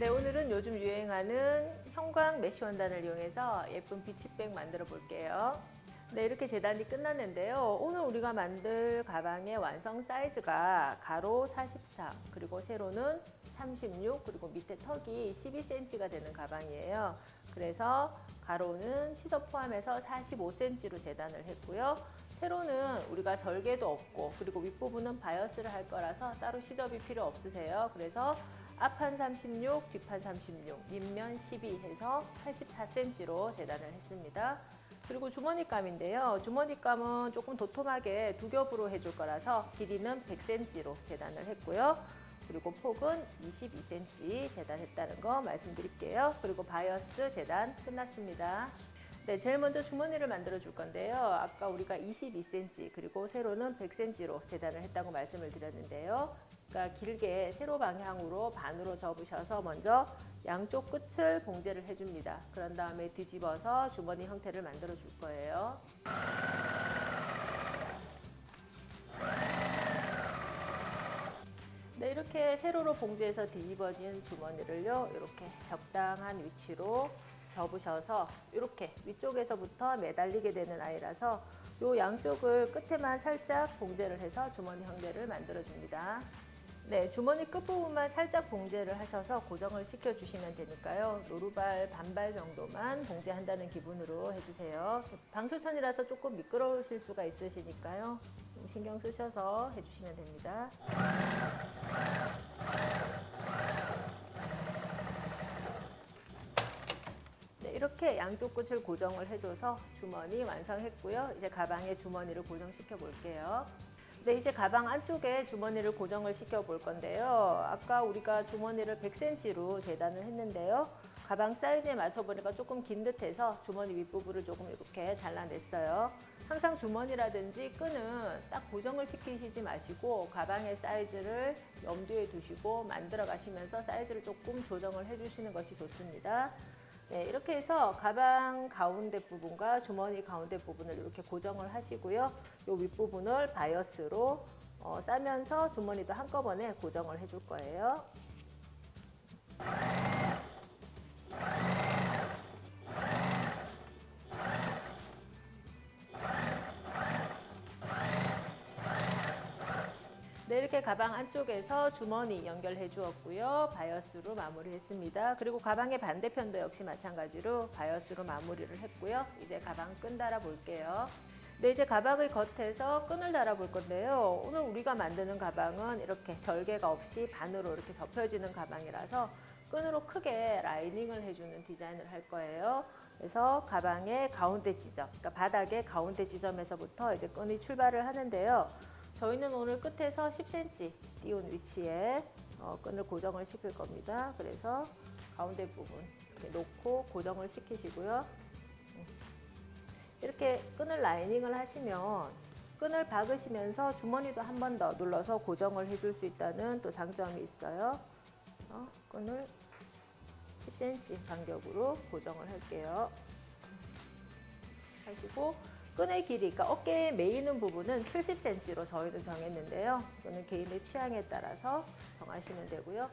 네, 오늘은 요즘 유행하는 형광 메쉬 원단을 이용해서 예쁜 비치백 만들어 볼게요. 네, 이렇게 재단이 끝났는데요. 오늘 우리가 만들 가방의 완성 사이즈가 가로 44, 그리고 세로는 36, 그리고 밑에 턱이 12cm가 되는 가방이에요. 그래서 가로는 시접 포함해서 45cm로 재단을 했고요. 세로는 우리가 절개도 없고 그리고 윗부분은 바이어스를 할 거라서 따로 시접이 필요 없으세요. 그래서 앞판 36, 뒷판 36, 밑면 12 해서 84cm로 재단을 했습니다. 그리고 주머니감인데요. 주머니감은 조금 도톰하게 두 겹으로 해줄 거라서 길이는 100cm로 재단을 했고요. 그리고 폭은 22cm 재단했다는 거 말씀드릴게요. 그리고 바이어스 재단 끝났습니다. 네, 제일 먼저 주머니를 만들어 줄 건데요. 아까 우리가 22cm 그리고 세로는 100cm로 재단을 했다고 말씀을 드렸는데요. 그러니까 길게 세로 방향으로 반으로 접으셔서 먼저 양쪽 끝을 봉제를 해줍니다. 그런 다음에 뒤집어서 주머니 형태를 만들어 줄 거예요. 네, 이렇게 세로로 봉제해서 뒤집어진 주머니를요, 이렇게 적당한 위치로 접으셔서 이렇게 위쪽에서부터 매달리게 되는 아이라서 이 양쪽을 끝에만 살짝 봉제를 해서 주머니 형태를 만들어 줍니다. 네, 주머니 끝부분만 살짝 봉제를 하셔서 고정을 시켜 주시면 되니까요. 노루발 반발 정도만 봉제한다는 기분으로 해주세요. 방수천이라서 조금 미끄러우실 수가 있으시니까요. 좀 신경 쓰셔서 해주시면 됩니다. 네, 이렇게 양쪽 끝을 고정을 해줘서 주머니 완성했고요. 이제 가방에 주머니를 고정시켜 볼게요. 네, 이제 가방 안쪽에 주머니를 고정을 시켜 볼 건데요. 아까 우리가 주머니를 100cm로 재단을 했는데요. 가방 사이즈에 맞춰 보니까 조금 긴 듯해서 주머니 윗부분을 조금 이렇게 잘라냈어요. 항상 주머니라든지 끈은 딱 고정을 시키시지 마시고 가방의 사이즈를 염두에 두시고 만들어 가시면서 사이즈를 조금 조정을 해주시는 것이 좋습니다. 네, 이렇게 해서 가방 가운데 부분과 주머니 가운데 부분을 이렇게 고정을 하시고요. 이 윗부분을 바이어스로 어, 싸면서 주머니도 한꺼번에 고정을 해줄 거예요. 네, 이렇게 가방 안쪽에서 주머니 연결해 주었고요. 바이어스로 마무리했습니다. 그리고 가방의 반대편도 역시 마찬가지로 바이어스로 마무리를 했고요. 이제 가방 끈 달아 볼게요. 네, 이제 가방의 겉에서 끈을 달아 볼 건데요. 오늘 우리가 만드는 가방은 이렇게 절개가 없이 반으로 이렇게 접혀지는 가방이라서 끈으로 크게 라이닝을 해주는 디자인을 할 거예요. 그래서 가방의 가운데 지점, 그러니까 바닥의 가운데 지점에서부터 이제 끈이 출발을 하는데요. 저희는 오늘 끝에서 10cm 띄운 위치에 어, 끈을 고정을 시킬 겁니다. 그래서 가운데 부분 이렇게 놓고 고정을 시키시고요. 음. 이렇게 끈을 라이닝을 하시면 끈을 박으시면서 주머니도 한 번 더 눌러서 고정을 해줄 수 있다는 또 장점이 있어요. 어, 끈을 10cm 간격으로 고정을 할게요. 하시고 끈의 길이, 그러니까 어깨에 메이는 부분은 70cm로 저희는 정했는데요. 이거는 개인의 취향에 따라서 정하시면 되고요.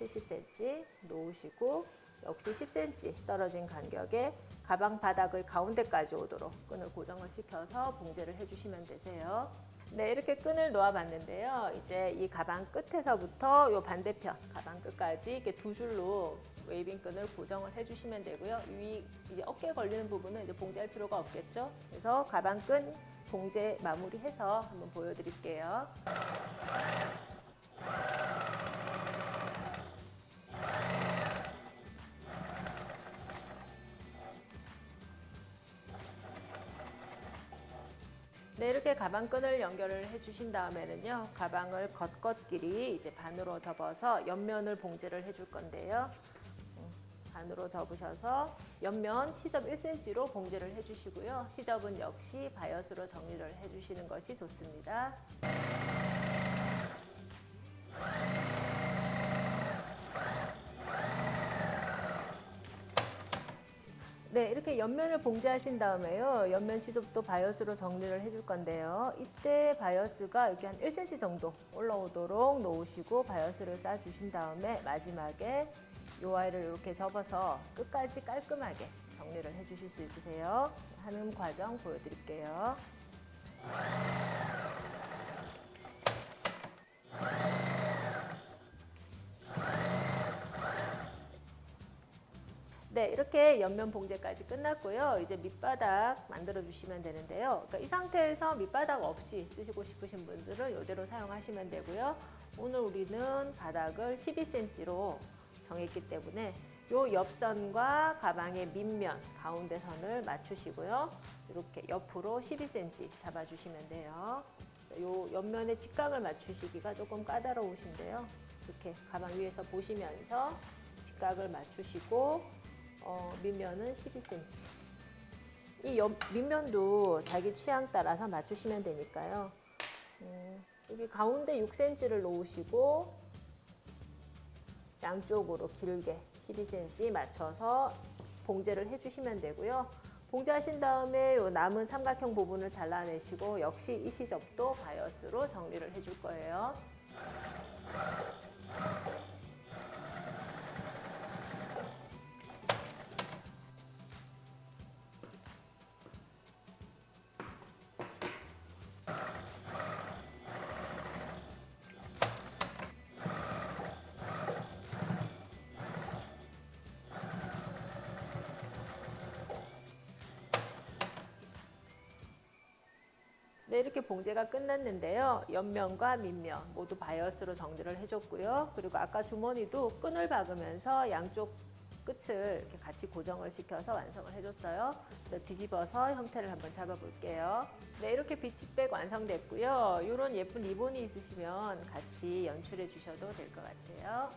70cm 놓으시고 역시 10cm 떨어진 간격에 가방 바닥의 가운데까지 오도록 끈을 고정을 시켜서 봉제를 해주시면 되세요. 네, 이렇게 끈을 놓아 봤는데요. 이제 이 가방 끝에서부터 이 반대편 가방 끝까지 이렇게 두 줄로 웨이빙 끈을 고정을 해주시면 되고요. 위 이제 어깨에 걸리는 부분은 이제 봉제할 필요가 없겠죠. 그래서 가방 끈 봉제 마무리해서 한번 보여드릴게요. 네, 이렇게 가방 끈을 연결을 해주신 다음에는요, 가방을 겉겉끼리 이제 반으로 접어서 옆면을 봉제를 해줄 건데요. 음, 반으로 접으셔서 옆면 시접 1cm로 봉제를 해주시고요. 시접은 역시 바이어스로 정리를 해주시는 것이 좋습니다. 네, 이렇게 옆면을 봉제하신 다음에요. 옆면 시접도 바이어스로 정리를 해줄 건데요. 이때 바이어스가 이렇게 한 1cm 정도 올라오도록 놓으시고 바이어스를 싸주신 다음에 마지막에 요 아이를 이렇게 접어서 끝까지 깔끔하게 정리를 해주실 수 있으세요. 하는 과정 보여드릴게요. 네, 이렇게 옆면 봉제까지 끝났고요. 이제 밑바닥 만들어 주시면 되는데요. 그러니까 이 상태에서 밑바닥 없이 쓰시고 싶으신 분들은 이대로 사용하시면 되고요. 오늘 우리는 바닥을 12cm로 정했기 때문에 요 옆선과 가방의 밑면 가운데 선을 맞추시고요. 이렇게 옆으로 12cm 잡아주시면 돼요. 요 옆면의 직각을 맞추시기가 조금 까다로우신데요. 이렇게 가방 위에서 보시면서 직각을 맞추시고 어, 밑면은 12cm. 이 옆, 밑면도 자기 취향 따라서 맞추시면 되니까요. 음, 여기 가운데 6cm를 놓으시고 양쪽으로 길게 12cm 맞춰서 봉제를 해주시면 되고요. 봉제하신 다음에 요 남은 삼각형 부분을 잘라내시고 역시 이 시접도 바이어스로 정리를 해줄 거예요. 네, 이렇게 봉제가 끝났는데요. 옆면과 밑면 모두 바이어스로 정리를 해줬고요. 그리고 아까 주머니도 끈을 박으면서 양쪽 끝을 이렇게 같이 고정을 시켜서 완성을 해줬어요. 뒤집어서 형태를 한번 잡아볼게요. 네, 이렇게 비치백 완성됐고요. 이런 예쁜 리본이 있으시면 같이 연출해 주셔도 될 것 같아요.